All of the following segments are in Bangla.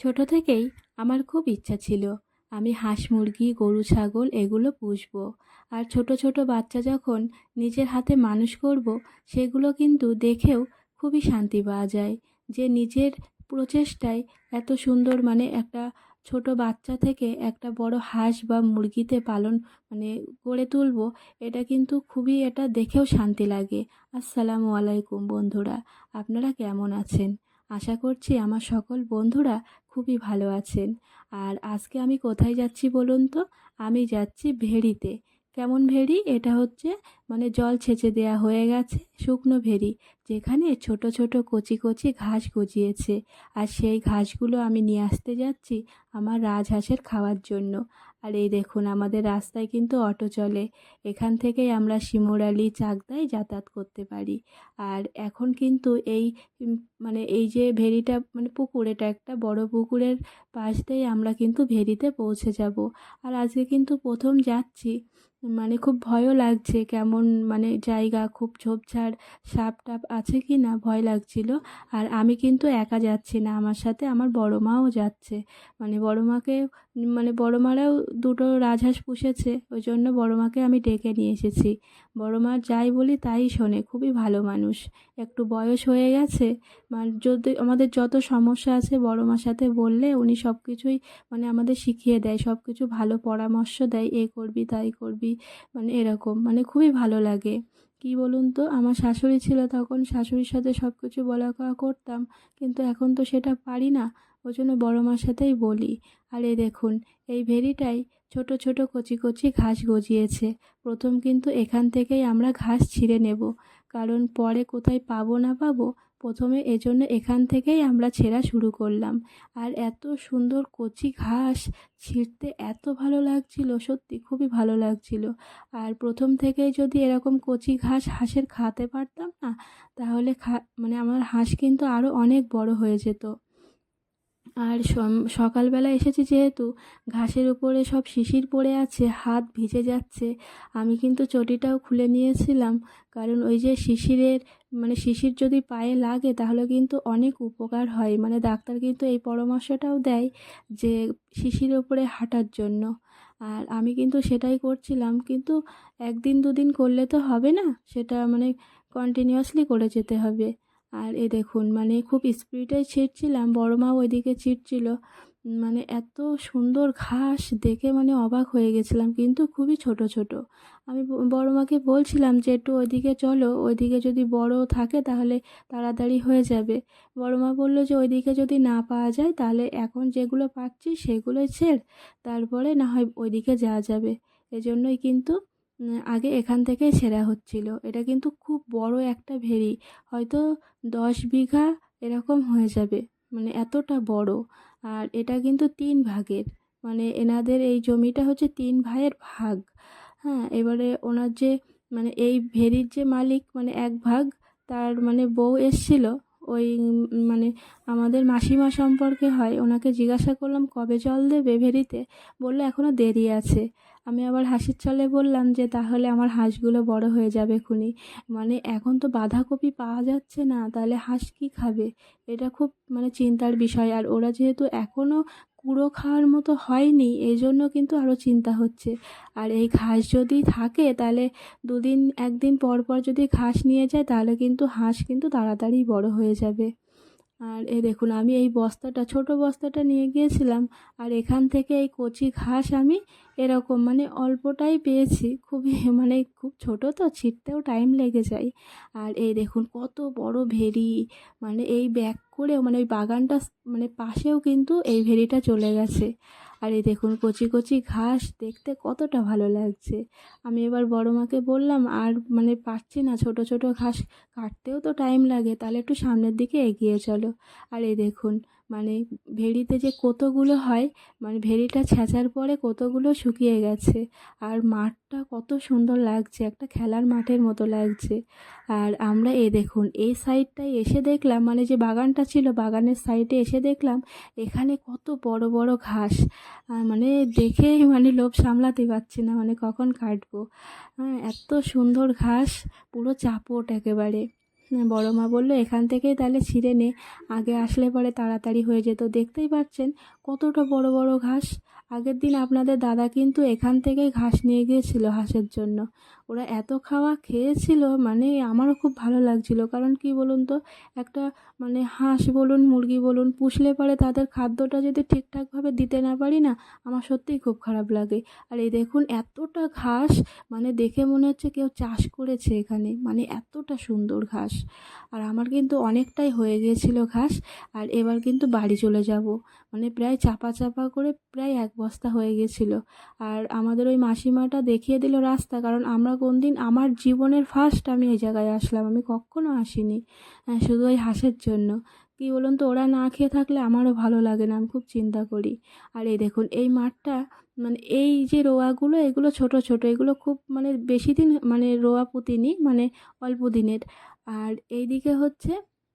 ছোট থেকেই আমার খুব ইচ্ছা ছিল। আমি হাঁস মুরগি, গরু, ছাগল এগুলো পুষবো। আর ছোট ছোট বাচ্চা যখন নিজের হাতে মানুষ করব, সেগুলো কিন্তু দেখেও খুবই শান্তি পাওয়া যায় যে নিজের প্রচেষ্টায় এত সুন্দর মানে একটা ছোট বাচ্চা থেকে একটা বড় হাঁস বা মুরগিতে পালন মানে গড়ে তুলব, এটা কিন্তু খুবই এটা দেখেও শান্তি লাগে। আসসালামু আলাইকুম বন্ধুরা, আপনারা কেমন আছেন? আশা করছি আমার সকল বন্ধুরা খুবই ভালো আছেন। আর আজকে আমি কোথায় যাচ্ছি বলুন তো? আমি যাচ্ছি ভেড়িতে। কেমন ভেড়ি? এটা হচ্ছে মানে জল ছেঁচে দেয়া হয়ে গেছে, শুকনো ভেড়ি, যেখানে ছোট ছোট কচি কচি ঘাস গজিয়েছে। আর সেই ঘাসগুলো আমি নিয়ে আসতে যাচ্ছি আমার রাজহাঁসের খাওয়ার জন্য। আর এই দেখুন, আমাদের রাস্তায় কিন্তু অটো চলে। এখান থেকেই আমরা শিমুরালি চাকদায় যাতায়াত করতে পারি। আর এখন কিন্তু এই মানে এই যে ভেরিটা মানে পুকুর, এটা একটা বড় পুকুরের পাশ দিয়ে আমরা কিন্তু ভেরিতে পৌঁছে যাব। আর আজকে কিন্তু প্রথম যাচ্ছি। মানে খুব ভয়ও লাগছে কেমন মানে জায়গা, খুব ঝোপঝাড়, সাপ টাপ আছে কি না ভয় লাগছিল। আর আমি কিন্তু একা যাচ্ছি না, আমার সাথে আমার বড় মাও যাচ্ছে। মানে বড় মাকে মানে বড় মারাও দুটো রাজহাঁস পুষেছে ওই জন্য বড় মাকে আমি ডেকে নিয়ে এসেছি। বড় মা যাই বলি তাই শোনে, খুবই ভালো মানুষ। একটু বয়স হয়ে গেছে মানে যদি আমাদের যত সমস্যা আছে বড় মার সাথে বললে উনি সব কিছুই মানে আমাদের শিখিয়ে দেয় সব কিছু ভালো পরামর্শ দেয়, এ করবি, তাই করবি মানে এরকম মানে খুবই ভালো লাগে। কি বলুন তো, আমার শাশুড়ি ছিল তখন শাশুড়ির সাথে সব কিছু বলা কওয়া করতাম, কিন্তু এখন তো সেটা পারি না। ওই জন্য বড় সাথেই বলি। আর দেখুন, এই ভেরিটাই ছোট ছোট কচি কচি ঘাস গজিয়েছে। প্রথম কিন্তু এখান থেকেই আমরা ঘাস ছিঁড়ে নেব। কারণ পরে কোথায় পাবো না পাবো, প্রথমে এজন্য এখান থেকেই আমরা ছেঁড়া শুরু করলাম। আর এত সুন্দর কচি ঘাস ছিঁড়তে এত ভালো লাগছিল, সত্যি খুবই ভালো লাগছিল। আর প্রথম থেকেই যদি এরকম কচি ঘাস হাঁসের খাতে পারতাম না, তাহলে খা মানে আমার হাঁস কিন্তু আরও অনেক বড় হয়ে যেত। আর সকালবেলা এসেছি যেহেতু, ঘাসের উপরে সব শিশির পড়ে আছে, হাত ভিজে যাচ্ছে। আমি কিন্তু চটিটাও খুলে নিয়েছিলাম, কারণ ওই যে শিশিরের মানে শিশির যদি পায়ে লাগে তাহলে কিন্তু অনেক উপকার হয়। মানে ডাক্তার কিন্তু এই পরামর্শটাও দেয় যে শিশির উপরে হাঁটার জন্য। আর আমি কিন্তু সেটাই করছিলাম, কিন্তু একদিন দুদিন করলে তো হবে না, সেটা মানে কন্টিনিউয়াসলি করে যেতে হবে। আর এ দেখুন মানে খুব স্পিডে ছিঁড়ছিলাম বড় মা ওইদিকে ছিঁড়ছিল মানে এত সুন্দর ঘাস দেখে মানে অবাক হয়ে গেছিলাম, কিন্তু খুবই ছোট ছোট। আমি বড় মাকে বলছিলাম যে, একটু ওইদিকে চলো, ওইদিকে যদি বড় থাকে তাহলে তাড়াতাড়ি হয়ে যাবে। বড় মা বলল যে, ওইদিকে যদি না পাওয়া যায় তাহলে এখন যেগুলো পাচ্ছি সেগুলোই ছেড়, তারপরে না হয় ওইদিকে যাওয়া যাবে। এজন্যই কিন্তু আগে এখান থেকেই ছেঁড়া হচ্ছিল। এটা কিন্তু খুব বড় একটা ভেরি হয়তো দশ বিঘা এরকম হয়ে যাবে। মানে এতটা বড়। আর এটা কিন্তু তিন ভাগের। মানে এনাদের এই জমিটা হচ্ছে তিন ভাইয়ের ভাগ। হ্যাঁ এবারে ওনার যে মানে এই ভেরির যে মালিক মানে এক ভাগ, তার মানে বউ এসছিল। ওই মানে আমাদের মাসিমা সম্পর্কে হয়। ওনাকে জিজ্ঞাসা করলাম, কবে জল দেবে ভেরিতে বলল এখনও দেরি আছে। আমি আবার হাসির ছলে বললাম যে, তাহলে আমার হাঁসগুলো বড় হয়ে যাবে খুনি। মানে এখন তো বাঁধাকপি পাওয়া যাচ্ছে না, তাহলে হাঁস কী খাবে? এটা খুব মানে চিন্তার বিষয়। আর ওরা যেহেতু এখনও কুড়ো খাওয়ার মতো হয়নি এই জন্য কিন্তু আরও চিন্তা হচ্ছে। আর এই ঘাস যদি থাকে, তাহলে দুদিন, একদিন পর পর যদি ঘাস নিয়ে যায়, তাহলে কিন্তু হাঁস কিন্তু তাড়াতাড়ি বড় হয়ে যাবে। আর এ দেখুন, আমি এই বস্তাটা, ছোট বস্তাটা নিয়ে গিয়েছিলাম, আর এখান থেকে এই কচি ঘাস আমি এরকম মানে অল্পটাই পেয়েছি। খুবই মানে খুব ছোট তো, ছিটতেও টাইম লেগে যায়। আর এই দেখুন কত বড় ভেরি মানে এই ব্যাক করেও মানে ওই বাগানটা মানে পাশেও কিন্তু এই ভেরিটা চলে গেছে। আর এই দেখুন কচি কচি ঘাস, দেখতে কতটা ভালো লাগছে। আমি এবার বড় মাকে বললাম, আর মানে পারছি না ছোট ছোট ঘাস, কাটতেও তো টাইম লাগে, তাহলে একটু সামনের দিকে এগিয়ে চলো। আর এই দেখুন মানে ভেড়িতে যে কোতোগুলো হয় মানে ভেড়িটা ছেঁচার পরে কোতোগুলো শুকিয়ে গেছে, আর মাঠটা কত সুন্দর লাগছে, একটা খেলার মাঠের মতো লাগছে। আর আমরা এই দেখুন এই সাইডটায় এসে দেখলাম মানে যে বাগানটা ছিল, বাগানের সাইডে এসে দেখলাম, এখানে কত বড় বড় ঘাস। মানে দেখে মানে লোভ সামলাতে পারছি না মানে কখন কাটবো। হ্যাঁ এত সুন্দর ঘাস, পুরো চাপট একেবারে। বড় মা বলল, এখান থেকেই তাহলে ছিঁড়ে নে। আগে আসলে পরে তাড়াতাড়ি হয়ে যেত। দেখতেই পাচ্ছেন, কতটা বড় বড় ঘাস। আগের দিন আপনাদের দাদা কিন্তু এখান থেকেই ঘাস নিয়ে গিয়েছিল হাঁসের জন্য। ওরা এত খাওয়া খেয়েছিল মানে আমারও খুব ভালো লাগছিল। কারণ কি বলুন তো, একটা মানে হাঁস বলুন, মুরগি বলুন, পুষলে পরে তাদের খাদ্যটা যদি ঠিকঠাকভাবে দিতে না পারি না, আমার সত্যিই খুব খারাপ লাগে। আর এই দেখুন, এতটা ঘাস মানে দেখে মনে হচ্ছে কেউ চাষ করেছে এখানে মানে এতটা সুন্দর ঘাস। আর আমার কিন্তু অনেকটাই হয়ে গিয়েছিল ঘাস, আর এবার কিন্তু বাড়ি চলে যাব। মানে প্রায় চাপা চাপা করে প্রায় এক বস্তা হয়ে গেছিল আর আমাদের ওই মাসিমাটা দেখিয়ে দিল রাস্তা, কারণ আমরা কোন দিন আমার জীবনের ফার্স্ট আমি এই জায়গায় আসলাম। আমি কখনো আসিনি শুধু ওই হাঁসের জন্য। কী বলুন তো, ওরা না খেয়ে থাকলে আমারও ভালো লাগে না, আমি খুব চিন্তা করি। আর এই দেখুন, এই মাঠটা মানে এই যে রোয়াগুলো, এগুলো ছোট ছোট, এগুলো খুব মানে বেশি দিন মানে রোয়া পুঁতিনি মানে অল্প দিনের। আর এইদিকে হচ্ছে,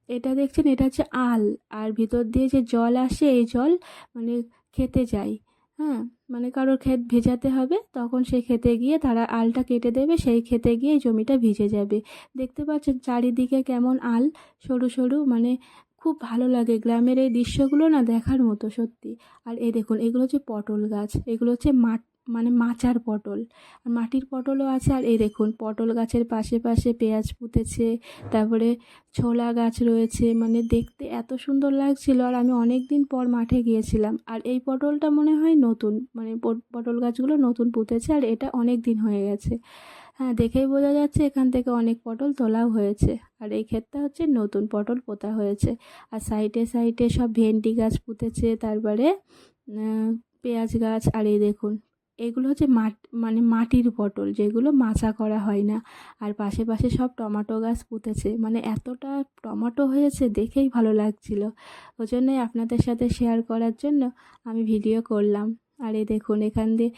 এটা দেখছেন, এটা হচ্ছে আল। আর ভিতর দিয়ে যে জল আসে, এই জল মানে খেতে যায়। হ্যাঁ মানে কারোর ক্ষেত ভেজাতে হবে, তখন সেই ক্ষেতে গিয়ে তারা আলটা কেটে দেবে, সেই ক্ষেতে গিয়ে জমিটা ভিজে যাবে। দেখতে পাচ্ছেন চারিদিকে কেমন আল, সরু সরু মানে খুব ভালো লাগে। গ্রামের এই দৃশ্যগুলো না দেখার মতো সত্যি। আর এই দেখুন, এগুলো হচ্ছে পটল গাছ, এগুলো হচ্ছে মাঠ মানে মাচার পটল। আর মাটির পটলও আছে, আর এই দেখুন, পটল গাছের পাশে পাশে পেঁয়াজ পুঁতেছে, তারপরে ছোলা গাছ রয়েছে মানে দেখতে এত সুন্দর লাগছিল, আর আমি অনেক দিন পর মাঠে গিয়েছিলাম। আর এই পটলটা মনে হয় নতুন মানে পট- পটল গাছগুলো নতুন পুঁতেছে, আর এটা অনেক দিন হয়ে গেছে। হ্যাঁ দেখেই বোঝা যাচ্ছে এখান থেকে অনেক পটল তোলাও হয়েছে। আর এই ক্ষেতটা হচ্ছে নতুন পটল পোতা হয়েছে। আর সাইডে সাইডে সব ভেন্ডি গাছ পুঁতেছে, তারপরে পেঁয়াজ গাছ, আর এই দেখুন এগুলো হচ্ছে মাট মানে মাটির পটল যেগুলো মাচা করা হয় না। আর পাশে পাশে সব টমাটো গাছ পুঁতেছে। মানে এতটা টমাটো হয়েছে দেখেই ভালো লাগছিল। ওই জন্যই আপনাদের সাথে শেয়ার করার জন্য আমি ভিডিও করলাম। আর এই দেখুন এখান দিয়ে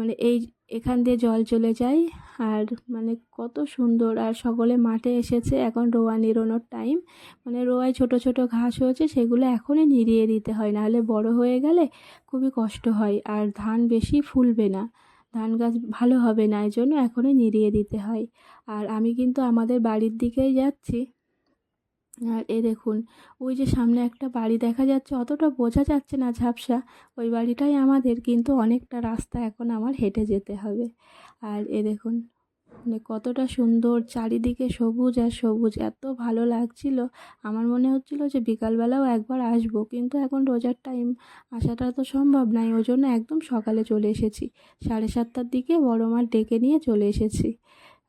মানে এই এখান দিয়ে জল চলে যায়। আর মানে কত সুন্দর, আর সকলে মাঠে এসেছে এখন রোয়া নিড়ানোর টাইম মানে রোয়ায় ছোট ছোট ঘাস হয়েছে, সেগুলো এখনই নিড়িয়ে দিতে হয়। নাহলে বড় হয়ে গেলে খুবই কষ্ট হয়, আর ধান বেশি ফুলবে না। ধান গাছ ভালো হবে না এই জন্য এখনই নিড়িয়ে দিতে হয়। আর আমি কিন্তু আমাদের বাড়ির দিকেই যাচ্ছি। আর এ দেখুন, ওই যে সামনে একটা বাড়ি দেখা যাচ্ছে, অতটা বোঝা যাচ্ছে না ঝাপসা। ওই বাড়িটাই আমাদের, কিন্তু অনেকটা রাস্তা এখন আমার হেঁটে যেতে হবে। আর এ দেখুন মানে কতটা সুন্দর, চারিদিকে সবুজ আর সবুজ। এত ভালো লাগছিল। আমার মনে হচ্ছিল যে বিকালবেলাও একবার আসব, কিন্তু এখন রোজার টাইম আসাটা তো সম্ভব নয় ওই জন্য একদম সকালে চলে এসেছি। সাড়ে সাতটার দিকে বড় মার ডেকে নিয়ে চলে এসেছি।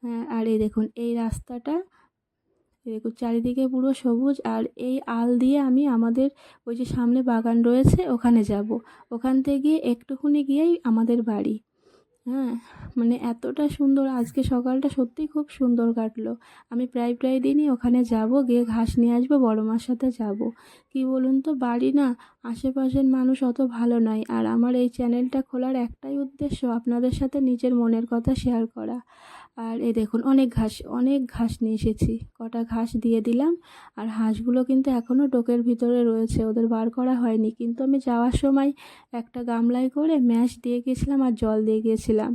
হ্যাঁ আর এই দেখুন, এই রাস্তাটা দেখুন চারিদিকে পুরো সবুজ আর এই আল দিয়ে আমি আমাদের ওই যে সামনে বাগান রয়েছে ওখানে যাব। ওখান থেকে একটুখানি গিয়েই আমাদের বাড়ি। হ্যাঁ মানে এতটা সুন্দর আজকে সকালটা সত্যিই খুব সুন্দর কাটলো। আমি প্রায় প্রায় দিনই ওখানে যাব, গিয়ে ঘাস নিয়ে আসব, বড় মার সাথে যাব। কি বলুন তো, বাড়ি না আশেপাশের মানুষ অত ভালো নয়। আর আমার এই চ্যানেলটা খোলার একটাই উদ্দেশ্য, আপনাদের সাথে নিজের মনের কথা শেয়ার করা। আর এই দেখুন, অনেক ঘাস অনেক ঘাস নিয়ে এসেছি। কটা ঘাস দিয়ে দিলাম, আর হাঁসগুলো কিন্তু এখনও টোকের ভিতরে রয়েছে, ওদের বার করা হয়নি। কিন্তু আমি যাওয়ার সময় একটা গামলায় করে ম্যাশ দিয়ে গেছিলাম আর জল দিয়ে গিয়েছিলাম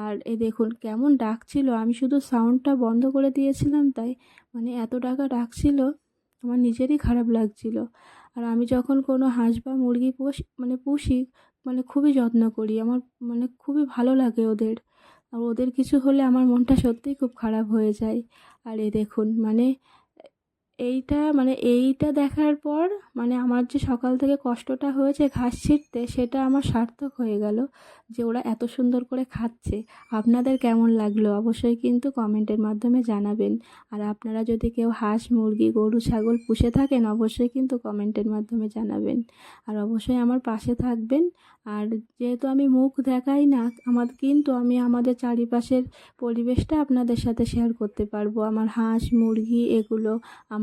আর এ দেখুন, কেমন ডাকছিল। আমি শুধু সাউন্ডটা বন্ধ করে দিয়েছিলাম, তাই মানে এত টাকা ডাকছিল, আমার নিজেরই খারাপ লাগছিল। আর আমি যখন কোনো হাঁস বা মুরগি পোষ মানে পুষি মানে খুবই যত্ন করি, আমার মানে খুবই ভালো লাগে ওদের। আর ওদের কিছু হলে আমার মনটা সত্যিই খুব খারাপ হয়ে যায়। আর এ দেখুন মানে এইটা মানে এইটা দেখার পর মানে আমার যে সকাল থেকে কষ্টটা হয়েছে ঘাস ছিঁড়তে, সেটা আমার সার্থক হয়ে গেল যে ওরা এত সুন্দর করে খাচ্ছে। আপনাদের কেমন লাগল? অবশ্যই কিন্তু কমেন্টের মাধ্যমে জানাবেন। আর আপনারা যদি কেউ হাঁস, মুরগি, গরু, ছাগল পুষে থাকেন, অবশ্যই কিন্তু কমেন্টের মাধ্যমে জানাবেন। আর অবশ্যই আমার পাশে থাকবেন। আর যেহেতু আমি মুখ দেখাই না, আমার কিন্তু আমি আমাদের চারিপাশের পরিবেশটা আপনাদের সাথে শেয়ার করতে পারব। আমার হাঁস, মুরগি এগুলো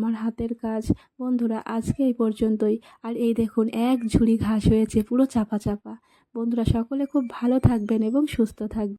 আমার হাতের কাজ। বন্ধুরা, আজকে এই পর্যন্তই। আর এই দেখুন, এক ঝুড়ি ঘাস হয়েছে, পুরো চাপা চাপা বন্ধুরা, সকলে খুব ভালো থাকবেন এবং সুস্থ থাকবেন।